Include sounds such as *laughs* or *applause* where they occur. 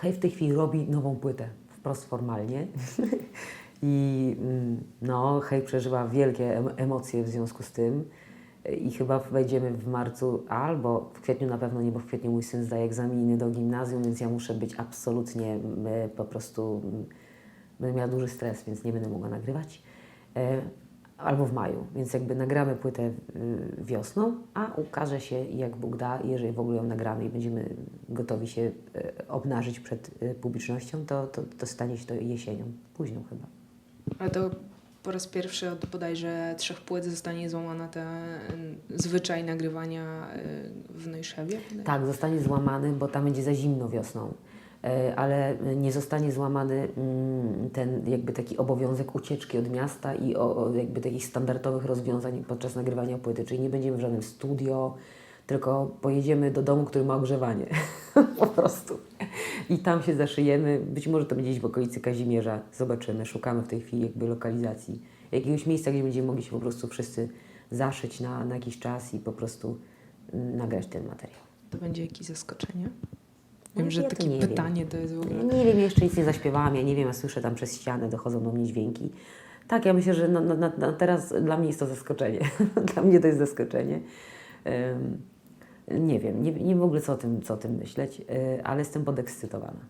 Hej w tej chwili robi nową płytę, wprost formalnie. *laughs* I mm, no, Hej przeżywa wielkie em- emocje w związku z tym. I chyba wejdziemy w marcu albo w kwietniu na pewno nie, bo w kwietniu mój syn zdaje egzaminy do gimnazjum, więc ja muszę być absolutnie mm, po prostu. mm, Będę miała duży stres, więc nie będę mogła nagrywać. Albo w maju, więc jakby nagramy płytę y, wiosną, a ukaże się jak Bóg da, jeżeli w ogóle ją nagramy i będziemy gotowi się e, obnażyć przed e, publicznością, to, to, to stanie się to jesienią, późną chyba. Ale to po raz pierwszy od bodajże trzech płyt zostanie złamana ten zwyczaj nagrywania y, w Nejszewie. Tak, zostanie złamany, bo tam będzie za zimno wiosną. E, Ale nie zostanie złamany mm, ten jakby taki obowiązek ucieczki od miasta i o, jakby takich standardowych rozwiązań podczas nagrywania płyty. Czyli nie będziemy w żadnym studio, tylko pojedziemy do domu, który ma ogrzewanie. *laughs* po prostu. I tam się zaszyjemy. Być może to będzie gdzieś w okolicy Kazimierza. Zobaczymy. Szukamy w tej chwili jakby lokalizacji. Jakiegoś miejsca, gdzie będziemy mogli się po prostu wszyscy zaszyć na, na jakiś czas i po prostu mm, nagrać ten materiał. To będzie jakieś zaskoczenie? No, Wiem, że ja takie nie wiem. pytanie to jest w ogóle. Nie wiem, jeszcze nic nie zaśpiewałam, ja nie wiem, ja słyszę tam przez ścianę, dochodzą do mnie dźwięki. Tak, ja myślę, że na, na, na, na teraz dla mnie jest to zaskoczenie. *laughs* dla mnie to jest zaskoczenie. Ym, nie wiem, nie, nie w ogóle co o tym, co o tym myśleć, yy, ale jestem podekscytowana.